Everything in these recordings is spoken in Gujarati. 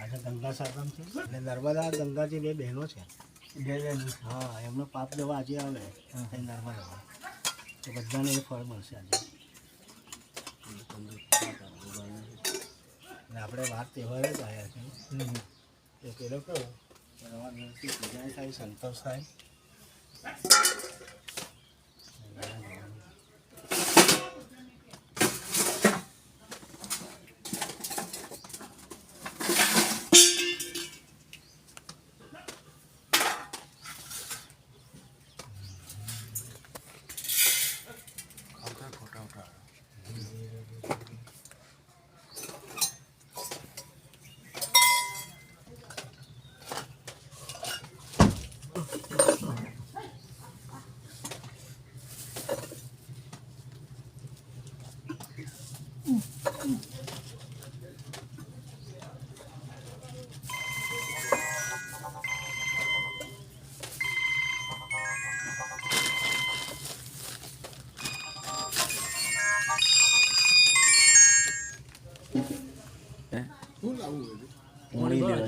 આજે ગંગા સાધન છે. અને નર્મદા ગંગાજી બે બહેનો છે. બે બેન હા એમનો પાપ દેવા આજે આવે. નર્મદા તો બધાને એ ફળ મળશે આજે. અને આપણે વાત તહેવારે જ આવ્યા છે. એ પેલો કહો દિવસથી પૂજા થાય સંતોષ થાય.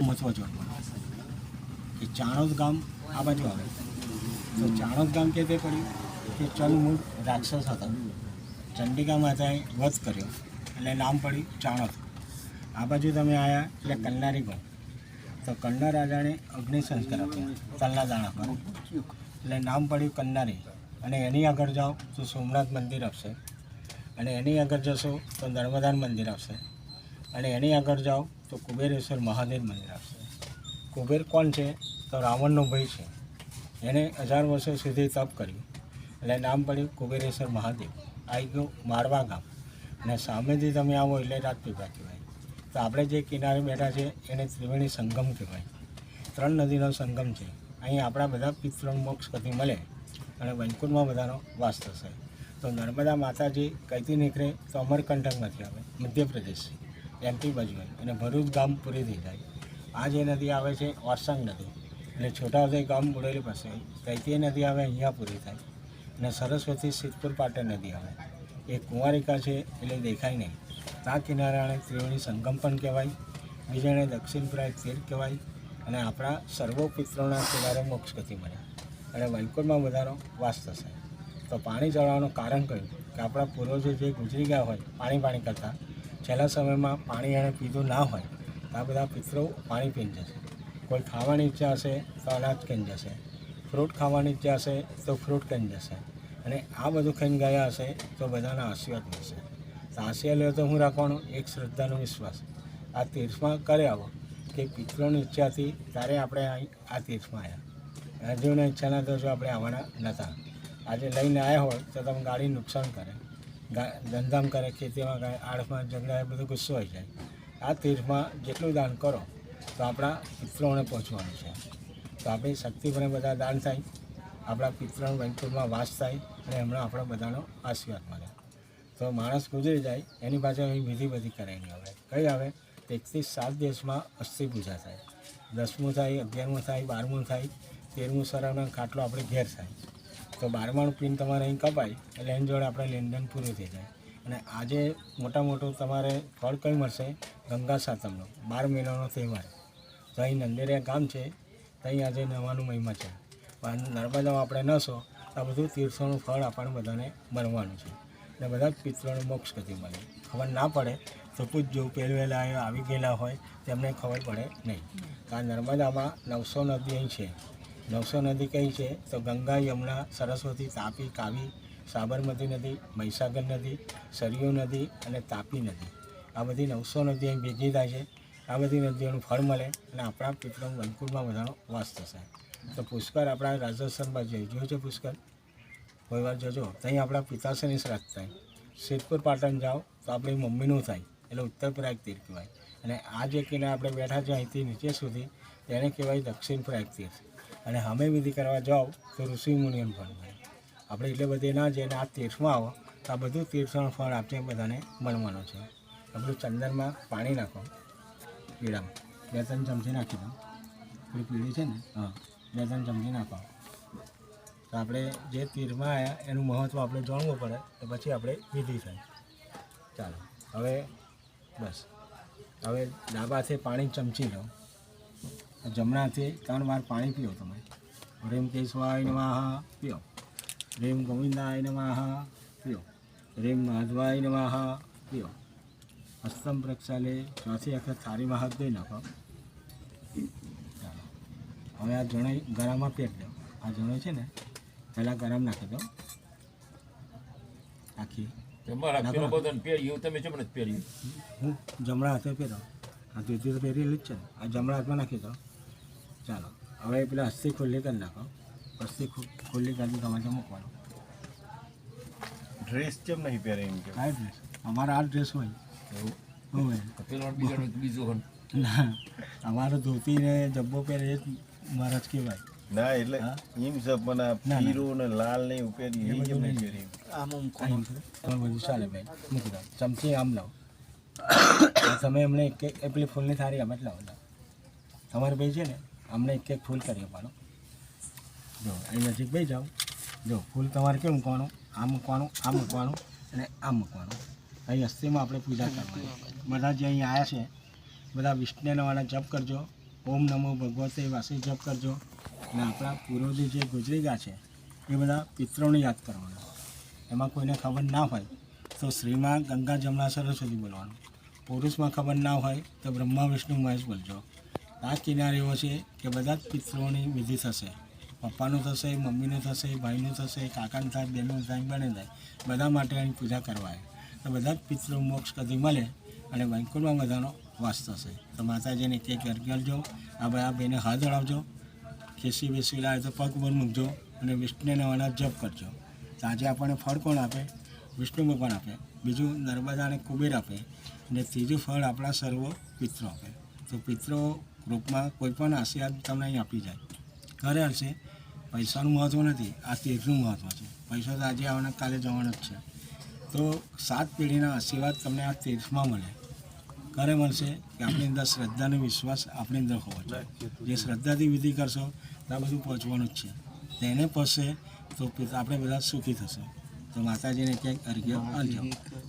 મહત્વ ચાણોદ ગામ આ બાજુ આવે. તો ચાણોદ ગામ કે તે પડ્યું? કે ચલમૂળ રાક્ષસ હતા. ચંડિકા માતાએ વધ કર્યો. એટલે નામ પડ્યું ચાણોદ આ બાજુ તમે આવ્યા એટલે કલનારી ગામ. તો કન્નર રાજાને અગ્નિ સંસ્કાર આપ્યા તલના દાણા પર. એટલે નામ પડ્યું કન્નારી અને એની આગળ જાઓ તો સોમનાથ મંદિર આવશે. અને એની આગળ જશો તો નર્મદાન મંદિર આવશે. અને એની આગળ જાઓ તો કુબેરેશ્વર મહાદેવ મંદિર આવશે. કુબેર કોણ છે? તો રાવણનો ભાઈ છે. એણે હજાર વર્ષો સુધી તપ કર્યું. એટલે નામ પડ્યું કુબેરેશ્વર મહાદેવ. આવી ગયું મારવા ગામ. અને સામેથી તમે આવો એટલે રાજપીપળા કહેવાય. તો આપણે જે કિનારે બેઠા છે, એને ત્રિવેણી સંગમ કહેવાય. ત્રણ નદીનો સંગમ છે. અહીં આપણા બધા પિતૃ મોક્ષ કદી મળે? અને વૈકુંઠમાં બધાનો વાસ થશે. તો નર્મદા માતાજી કઈથી નીકળે તો અમરકંટકમાંથી આવે મધ્યપ્રદેશ એમપી બાજુ અને ભરૂચ ગામ પૂરી થઈ જાય. આ જે નદી આવે છે ઓરસંગ નદી. એટલે છોટાઉદેપુર ગામ બુડેલી પાસે. તૈતી નદી આવે, અહીંયા પૂરી થાય. અને સરસ્વતી સિદ્ધપુર પાટણ નદી આવે. એ કુંવારિકા છે એટલે દેખાય નહીં. આ કિનારાને ત્રિવેણી સંગમ પણ કહેવાય, બીજાને દક્ષિણ પ્રાય તીર કહેવાય અને આપણા સર્વો પિત્રોના કિનારે મોક્ષ ગતિ મળ્યા અને વૈકુંઠમાં વધારો વાસ થશે. તો પાણી ચડવાનું કારણ કયું કે આપણા પૂર્વજો જે ગુજરી ગયા હોય પાણી પાણી કરતા, છેલ્લા સમયમાં પાણી એણે પીધું ના હોય, તો આ બધા પિતરો પાણી પીને જશે. કોઈ ખાવાની ઈચ્છા હશે તો અનાજ કહીને જશે. ફ્રૂટ ખાવાની ઈચ્છા હશે તો ફ્રૂટ કહીને જશે. અને આ બધું ખાઈને ગયા હશે તો બધાના આશીર્વાદ મળશે. તો આશીર્વાદ લે તો હું રાખવાનું? એક શ્રદ્ધાનો વિશ્વાસ. આ તીર્થમાં કરે આવો કે પિત્રોની ઈચ્છાથી ત્યારે આપણે આ તીર્થમાં આવ્યા રાજ્યોની ઈચ્છાના તો જો આપણે આવવાના નહોતા આજે લઈને આવ્યા હોય તો તમે ગાડી નુકસાન કરે. ધંધામ કરે, ખેતીમાં કરે, આડમાં ઝઘડા બધું ગુસ્સો આવી જાય. આ તીર્થમાં જેટલું દાન કરો તો આપણા પિત્રોને પહોંચવાનું છે. તો આપણી શક્તિ પણ બધા દાન થાય. આપણા પિત્રણ વૈકુંઠમાં વાસ થાય અને એમણે આપણા બધાનો આશીર્વાદ મળે. તો માણસ ગુજરી જાય, એની પાછળ અહીં વિધિ બધી કરાવીને આવે કઈ આવે? એકથી સાત દિવસમાં અસ્થિ પૂજા થાય. દસમું થાય, અગિયારમું થાય, બારમું થાય, તેરમું સરાવના ખાટલો આપણે ઘેર થાય. તો બારમાનું પિન તમારે અહીં કપાય, એટલે એની જોડે આપણે લેનદેન પૂરું થઈ જાય. અને આજે મોટા મોટું તમારે ફળ કઈ મળશે? ગંગા સાતમનો, બાર મહિનાનો તહેવાર. તો અહીં નંદેરિયા ગામ છે તો અહીં આજે નવાનું મહિમા છે. નર્મદામાં આપણે નસો, આ બધું તીર્થોનું ફળ આપણને બધાને મળવાનું છે. અને બધા પિત્રોને મોક્ષ ગતિ મળે. ખબર ના પડે તો પૂછજો પહેલવેલા આવી ગયેલા હોય, તેમને ખબર પડે નહીં. આ નર્મદામાં નવસો નદી અહીં છે. નવસો નદી કઈ છે? તો ગંગા, યમુના, સરસ્વતી, તાપી, કાવી, સાબરમતી નદી, મહીસાગર નદી, સરયુ નદી અને તાપી નદી. આ બધી નવસો નદી અહીં ભેગી થાય છે. આ બધી નદીઓનું ફળ મળે અને આપણા પિતૃ વૈકુંઠમાં બધાનો વાસ થશે. તો પુષ્કર આપણા રાજસ્થાનમાં જઈ જોયું છે પુષ્કર કોઈ વાર જજો. ત્યાં આપણા પિતાશ્રીની શ્રાદ્ધ થાય. સિદ્ધપુર પાટણ જાઓ તો આપણી મમ્મીનું થાય. એટલે ઉત્તર પ્રયાગ તીર્થ કહેવાય. અને આ જે કિનારે આપણે બેઠા છે અહીંથી નીચે સુધી, તેને કહેવાય દક્ષિણ પ્રયાગ તીર્થ અને અમે વિધિ કરવા જાઓ તો ઋષિ મુનિયન ફળ મળે. આપણે એટલે બધે ના જઈને આ તીર્થમાં આવો, તો આ બધું તીર્થનું ફળ આપણે બધાને મળવાનું છે. આપણું ચંદનમાં પાણી નાખો. પીળામાં. બે ત્રણ ચમચી નાખી દો. પેલી પીળી છે ને? હા. બે સમજી નાખો. તો આપણે જે તીરમાં આવ્યા એનું મહત્ત્વ આપણે જાણવું પડે, તો પછી આપણે વિધિ થાય. ચાલો, હવે બસ. હવે ડાબાથી પાણી ચમચી લો. જમણાથી ત્રણ વાર પાણી પીઓ તમે. રેમ કેશવાય નમઃ, પીઓ. રેમ ગોવિંદાય નમઃ, પીઓ. રેમ માધવાય નમઃ, પીઓ. હસ્તમ પ્રક્ષાલે ચોથી વખત થાળીમાં હાથ દઈ નાખો. હવે આ જણો ગરમમાં પેક દો. આ જણો છે ને પહેલાં ગરમ નાખી દો. આખી. હું જમણા હાથે પહેરો. આ ધોતી તો પહેરેલી જ છે ને. આ જમણા હાથમાં નાખી દો. ચાલો. હવે પેલા હસ્તી ખુલ્લી કરી નાખો. હસ્તી ખુલ્લી કરી તમારે મૂકવાનું. ડ્રેસ કેમ નહીં પહેરે એમ કે? આ ડ્રેસ અમારો આ ડ્રેસ હોય. હોય. પેલો બીજો બીજો હોય. ના. અમારો ધોતી ને જબ્બો પહેરે મહારાજ કહેવાય. ના એટલે હા? એમ છે પણ આ પીરો ને. લાલ ને પહેરી એ કેમ નહીં. બધું આમ આમ પહેરી આ બધું ચાલે ભાઈ મૂકી દઉં ચમચી આમ લાવો. તમે એમને એક એક પેલી ફૂલની થાળી આમ જ લાવો. તમારે ભાઈ છે ને અમને એક એક ફૂલ કરી આપવાનું. જો અહીં નજીક ભાઈ જાઓ. જો ફૂલ તમારે કેમ મૂકવાનું? આ મૂકવાનું આ મૂકવાનું અને આ મૂકવાનું. અહીં અસ્થિમાં આપણે પૂજા કરવાની. બધા જે અહીં આવ્યા છે બધા વિષ્ણુવાળા જપ કરજો. ઓમ નમો ભગવતે વાસી, જપ કરજો. અને આપણા પૂર્વજો જે ગુજરી ગયા છે, એ બધા પિત્રોને યાદ કરવાના. એમાં કોઈને ખબર ના હોય, તો શ્રીમાં ગંગા જમના સરસ્વતી બોલવાનું. પુરુષમાં ખબર ના હોય, તો બ્રહ્મા, વિષ્ણુ, મહેશ બોલજો. આ કિનારે એવો છે કે બધા જ પિતૃઓની વિધિ થશે. પપ્પાનું થશે, મમ્મીનું થશે, ભાઈનું થશે, કાકાનું થાય બહેનનું થાય બને થાય. બધા માટે એની પૂજા કરવાય. તો બધા જ પિતૃ મોક્ષ કદી મળે અને વૈકુંઠમાં બધાનો વાસ થશે. તો માતાજીને કેક અર્ગલજો આ ભાઈ આ બેને હાથ અડાવજો ખેસી બેસી લાવે તો પગ પર મૂકજો અને વિષ્ણુને અનાજ જપ કરજો. તો આજે આપણને ફળ કોણ આપે? વિષ્ણુ ભગવાન આપે? બીજું નર્મદાને કુબેર આપે. અને ત્રીજું ફળ આપણા સર્વો પિત્રો આપે. તો પિત્રો ગ્રુપમાં કોઈ પણ આશીર્વાદ તમને અહીં આપી જાય. ઘરે હશે પૈસાનું મહત્ત્વ નથી. આ તીર્થનું મહત્ત્વ છે. પૈસો તો આજે આવવાના કાલે જવાનો જ છે. તો સાત પેઢીના આશીર્વાદ તમને આ તીર્થમાં મળે. ઘરે મળશે કે આપણી અંદર શ્રદ્ધા અને વિશ્વાસ આપણી અંદર હોવો જોઈએ. જે શ્રદ્ધાથી વિધિ કરશો તો આ બધું પહોંચવાનું જ છે. તેને પહોંચશે તો આપણે બધા સુખી થશે. તો માતાજીને ક્યાંક અર્ઘ્ય અર્જો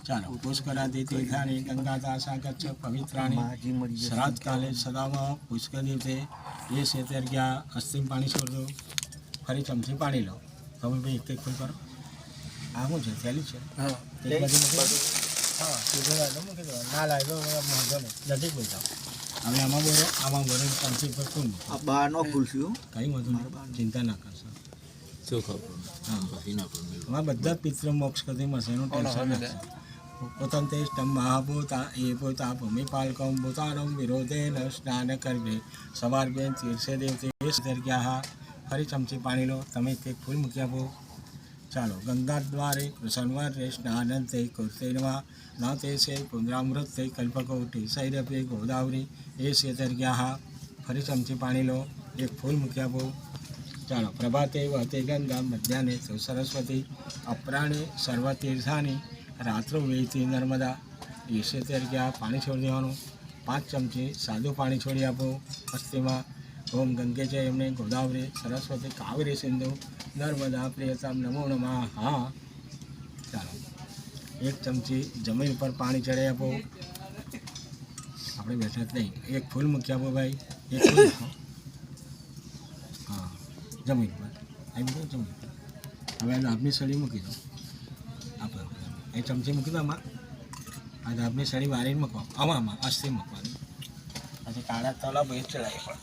ચાલો પુષ્કરાદી તીર્થાની ગંગાદા સાગર છે પવિત્રાણી શ્રાદ્ધ કાલે સદામાં પુષ્કર દિવસે એ છે અર્ઘ્યા અસ્થિમ પાણી છોડ દો ફરી ચમચી પાણી લો. તમે ભાઈ એક એક ફૂલ કરો. આ શું છે થેલી છે? દો. હા સીધો લાવી દો મૂકી ના લાવી વાંધો નહીં નજીક બોલ હવે આમાં બોલો આમાં બોલો ચમચી પર આ બહારનો ખુલશું. કંઈ વાંધો નહીં. ચિંતા ના કરશો. શું ખબર? હા. પછી ના બધા જ પિતૃ મોક્ષ કદી મળશે એનું ટેન્શન નથી મહાભૂતા એ પોતા ભૂમિપાલકમ ભૂતાનમ વિરોધે ન સ્નાન કરવે. સવાર બેન તીર્ષે દેવતે દર્ગ્યા ફરી ચમચી પાણી લો. તમે તે ફૂલ મૂકી આપો ચાલો ગંગા દ્વારે સન્વારે સ્નાન તે કુર્તેનવા છે પુનરામૃત તે કલ્પકોટી સૈરભે ગોદાવરી એ શેતર ગયા હા ફરી ચમચી પાણી લો એક ફૂલ મૂકી આપો ચાલો પ્રભાતે વતે ગંગા મધ્યાહ્ને તો સરસ્વતી અપરાણે સર્વતીર્થાની રાત્રો વેતી નર્મદા એસે ગયા પાણી છોડી દેવાનું પાંચ ચમચી સાદું પાણી છોડી આપો અસ્થિમાં ઓમ ગંગે જય એમને ગોદાવરી સરસ્વતી કાવેરી સિંધુ નર્મદા પ્રિયતમ નમો નમઃ હા ચાલો એક ચમચી જમીન ઉપર પાણી ચડાવી આપો. આપણે બેઠા નહીં. એક ફૂલ મૂકી આપો ભાઈ. એક ફૂલ હા, જમીન પર આવી ગયો જમીન હવે આ દાબની સળી મૂકી દો. આપણે એ ચમચી મૂકી દો આમાં. આ દાબની સળી વારીને મૂકવા આમાં આમાં, અસ્થિ મૂકવાની. પછી કાળા તલા ભાઈ ચડાવી પણ.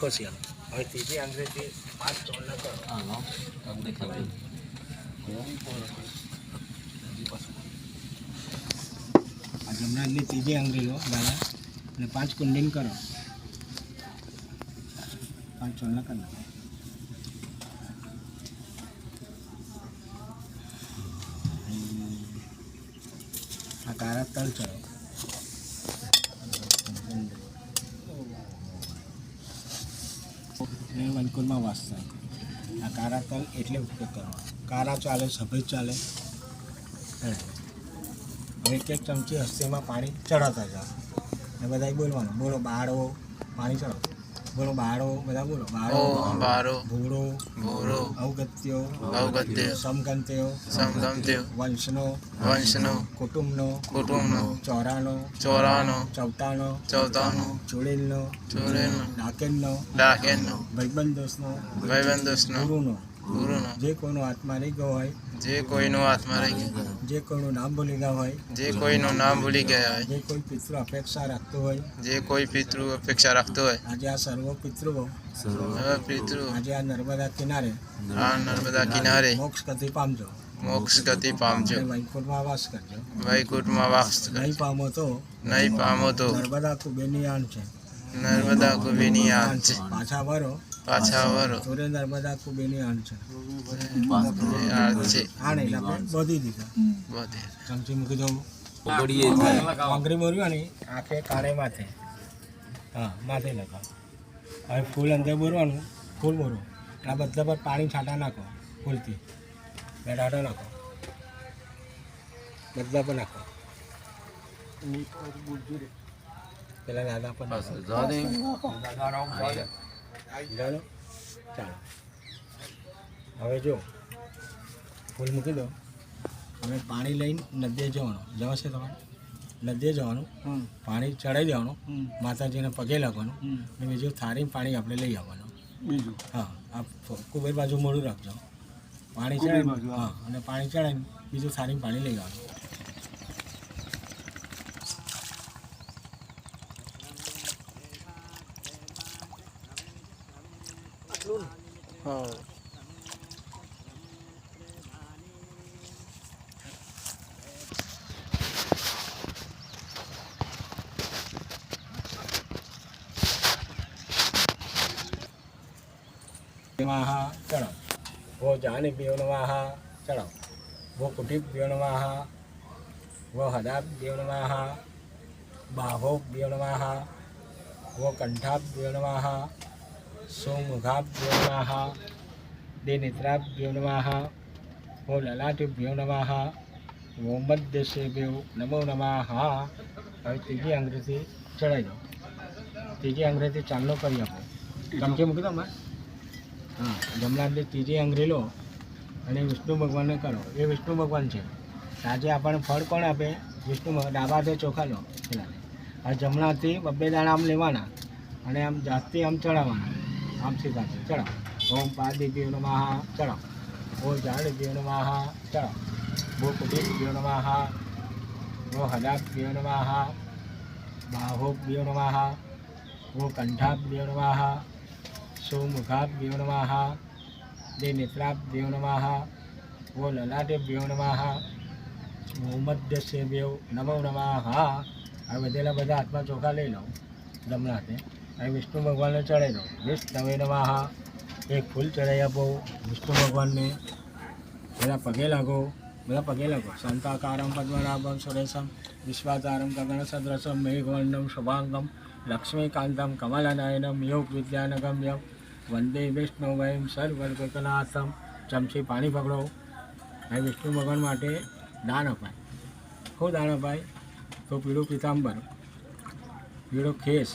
ખુશી. હવે ત્રીજી અંગ્રેજી પાંચ ચોળના કરો હા તમને દેખાડે આ જમનાની ત્રીજી આંગળી લો દાદા અને પાંચ કુંડીન કરો પાંચ ચોળના કરી નાખો આ કાળા તલ ચડો ને વનકુલમાં વાસ થાય કાળા તલ એટલે ઉપયોગ કરવાનો. કારા ચાલે, સફેદ ચાલે. હવે એક એક ચમચી હસ્તીમાં પાણી ચડાવતા જાઓ. ને બધાય બોલવાનું. બોલો બાળો પાણી ચડાવો બોલો બાળો બધા બોલો. બાળો બાળો ભૂરો ભૂરો અવગત્યો અવગત્ય સમગંત્યો સમગમત્ય વંશનો વંશનો કુટુંબનો કુટુંબનો ચોરાનો ચોરાનો ચૌતાનો ચૌતાનો ચોડેલનો ચોરેલનો ડાકેરનો ડાકેનનો ભાઈબંધ દોસ્તનો ભાઈબંધોસનો ગુરુનો. ગુરુનો. જે કોઈનો આત્મા રહી ગયો હોય જે કોઈનો આત્મા રહી ગયો. જે કોઈનું નામ ભૂલી ગયા હોય જે કોઈનું નામ ભૂલી ગયા હોય જે કોઈ પિતૃ અપેક્ષા રાખતો હોય જે કોઈ પિતૃ અપેક્ષા રાખતો હોય આજે આ સર્વ પિતૃઓ પિતૃ આજે આ નર્મદા કિનારે આ નર્મદા કિનારે મોક્ષ ગતિ પામજો. મોક્ષ ગતિ પામજો. વૈકુંઠમાં વાસ કરજો. વૈકુંઠમાં વાસ નહીં પામો તો નહીં પામો તો નર્મદા કુબેરની આણ છે. નર્મદા કુબેની આણ છે. પાછા વરો પાછા વરો તોરે નર્મદા આણ છે. આણ છે. આણ એટલે આપણે બોધી દીધા. બધે ચમચી મૂકી દઉં. થાય આંગળી મોર્યું આંખે કાળે માથે. હા માથે લગાવ. હવે ફૂલ અંદર બોરવાનું ફૂલ બોરો આ બધા પર પાણી છાંટા નાખો ફૂલથી. બે ટાટા નાખો. બધા પર નાખો. પેલા દાદા પર નાખો. ચાલો ચાલો. હવે જો ફૂલ મૂકી દો હવે પાણી લઈને નદીએ જવાનું. જવાશે તમારે? નદીએ જવાનું. પાણી ચડાવી દેવાનું. માતાજીને પગે લાગવાનું. અને બીજું થાળી પાણી આપણે લઈ આવવાનું. બીજું? હા આ કુબેર બાજુ મોડું રાખજો. પાણી ચડાવી હા. અને પાણી ચડાવીને બીજું થાળી પાણી લઈ આવવાનું. નમઃ ચડાવ વો જાનભ્યો નમઃ ચડાવ વો કુટીભ્યો નમઃ વો હદાભ્યો નમઃ બાહોભ્યો નમઃ વો કંઠાભ્યો નમઃ સોમુખાભ્યો નમઃ દેનેત્રાભ્યો નમઃ વો લલાટેભ્યો નમઃ વો મધ્યસેભ્યો નમો નમઃ હવે ત્રીજી અંગ્રેજી ચડાવી દો. ત્રીજી અંગ્રેજી ચાંદલો કરી આપો. ચમચી મૂકી દો હા જમનાની ત્રીજી આંગળી લો અને વિષ્ણુ ભગવાનને કરો. એ વિષ્ણુ ભગવાન છે. આજે આપણને ફળ કોણ આપે? વિષ્ણુ ડાબા હાથે ચોખા લો. પેલા. આ જમણાથી બબ્બે દાણા આમ લેવાના અને આમ જાતથી આમ ચડાવવાના. આમ સીધાથી ચડાવ. ઓમ પાદિભ્યો નમઃ, ચડાવ. ઓ જાડભ્યો નમઃ, ચડાવ. ઓ કુટીભ્યો નમઃ ઓ હદાભ્યો નમઃ બાહોભ્યો નમઃ ઓ કંઠાભ્યો નમઃ સોમુખાભ્યો નમઃ દે નેત્રાભ્યો નમઃ વો લલાટેભ્યો નમઃ વો મધ્યસેભ્યો નમો નમઃ. આ વધેલા બધા હાથમાં ચોખા લઈ લઉં. જમણા હાથે હવે વિષ્ણુ ભગવાનને ચડાવી દો વિષ્ણવે નવાહા એક ફૂલ ચડાવી આપો. વિષ્ણુ ભગવાનને બધા પગે લાગો. બધા પગે લાગો. સંતાકારમ પદ્મનાભમ સુરેશમ વિશ્વાતારમ ગગન સદ્રસમ મેઘવર્ણમ શુભાંગમ, લક્ષ્મીકાંતમ કમલનયનમ, યોગ વિદ્યાનગમ્યમ, વંદે વિષ્ણુ વયમ સર્વર્ગનાથમ ચમચી પાણી પકડો. હવે વિષ્ણુ ભગવાન માટે દાન અપાય. ખૂબ દાન અપાય? તો પીળું પીતાંબર, પીળો ખેસ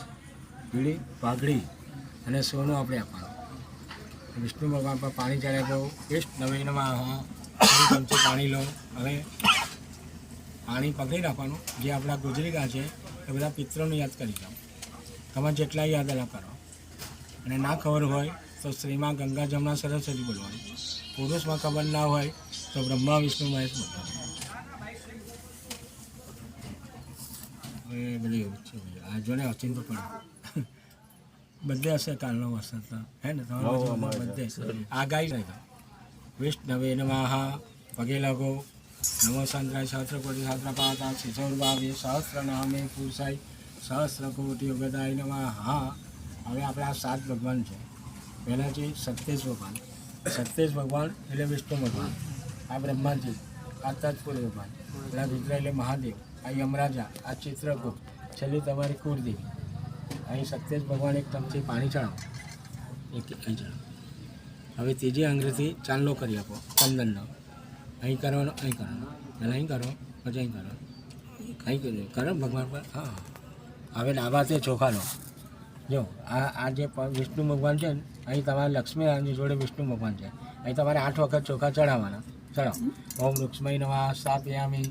પીળી પાઘડી અને સોનું આપણે આપવાનું. વિષ્ણુ ભગવાન પર પાણી ચડાવી દો વિષ્ણવે નમઃ થોડી ચમચી પાણી લો. હવે પાણી પકડી રાખવાનું જે આપણા ગુજરીગા છે, એ બધા પિત્રોને યાદ કરી જાઓ તમે જેટલા યાદ એલા કરો. અને ના ખબર હોય તો સ્ત્રીમાં ગંગા જમના સરસ્વતી બોલવાનું. પુરુષમાં ખબર ના હોય તો બ્રહ્મા, વિષ્ણુ, મહેશ બોલવાનું. એ બધું એવું છે. આ જોને અચિંતો પડે. બધે હશે કાલનો વરસાદ તો હે ને? તમારા બધે આ ગાઈ રહી વિષ્ણવે નમઃ પગે લાગો નમો સહસ્ર પાતા શિશોર્ભાવે સહસ્ર નામે પુરુષાય સહસ્ર કોટી યોગદાય નમઃ હા હવે આપણા સાત ભગવાન છે. પહેલાં છે સત્યેશ ભગવાન. સત્યેશ ભગવાન એટલે વિષ્ણુ ભગવાન. આ બ્રહ્માજી આ તત્પુર ભગવાન. પેલા રુદ્ર એટલે મહાદેવ. આ યમરાજા આ ચિત્રગુપ્ત છેલ્લી તમારી કુળદેવી. અહીં સત્યેશ ભગવાન એક ચમચી પાણી ચડાવો. એક અહીં ચડાવો. હવે ત્રીજી આંગળીથી ચાંદલો કરી આપો, ચંદનનો. અહીં કરવાનો અહીં કરવાનો. પહેલાં અહીં કરો, પછી અહીં કરો. અહીં કરો કરો ભગવાન પર. હા હવે ડાબા તે ચોખા લો જો, આ આ જે વિષ્ણુ ભગવાન છે ને, અહીં તમારે લક્ષ્મીનારાયણની જોડે વિષ્ણુ ભગવાન છે. અહીં તમારે આઠ વખત ચોખા ચડાવવાના ચડાવો ઓમ લક્ષ્મી નવા સાત યામી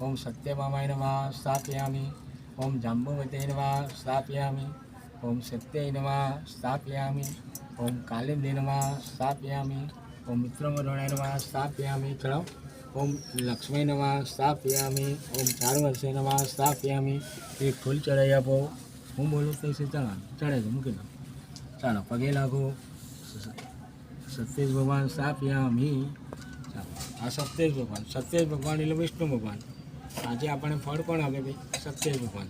ઓમ સત્યમામાય નમઃ સ્થાપયામી ઓમ જાંબુવતે નમઃ સ્થાપયામી, ઓમ સત્યય નમઃ સ્થાપયામી, ઓમ કાલિંદી નમઃ સ્થાપયામી, ઓમ મિત્રમરોણાય નમઃ સ્થાપયામી ચડાવો ઓમ લક્ષ્મી નમઃ સ્થાપયામી, ઓમ ચાર વર્ષે નમઃ સ્થાપયામી, એ ફૂલ ચડાવી આપો. હું બોલું તો છે ચડાવ ચડે છે, મૂકી દો. ચાલો, પગે લાગો. સત્યેશ ભગવાન સ્થાપયામી. ચાલો, આ સત્યેશ ભગવાન સત્યેશ ભગવાન એટલે વિષ્ણુ ભગવાન. આજે આપણે ફળ કોણ આપે ભાઈ? સત્યેશ ભગવાન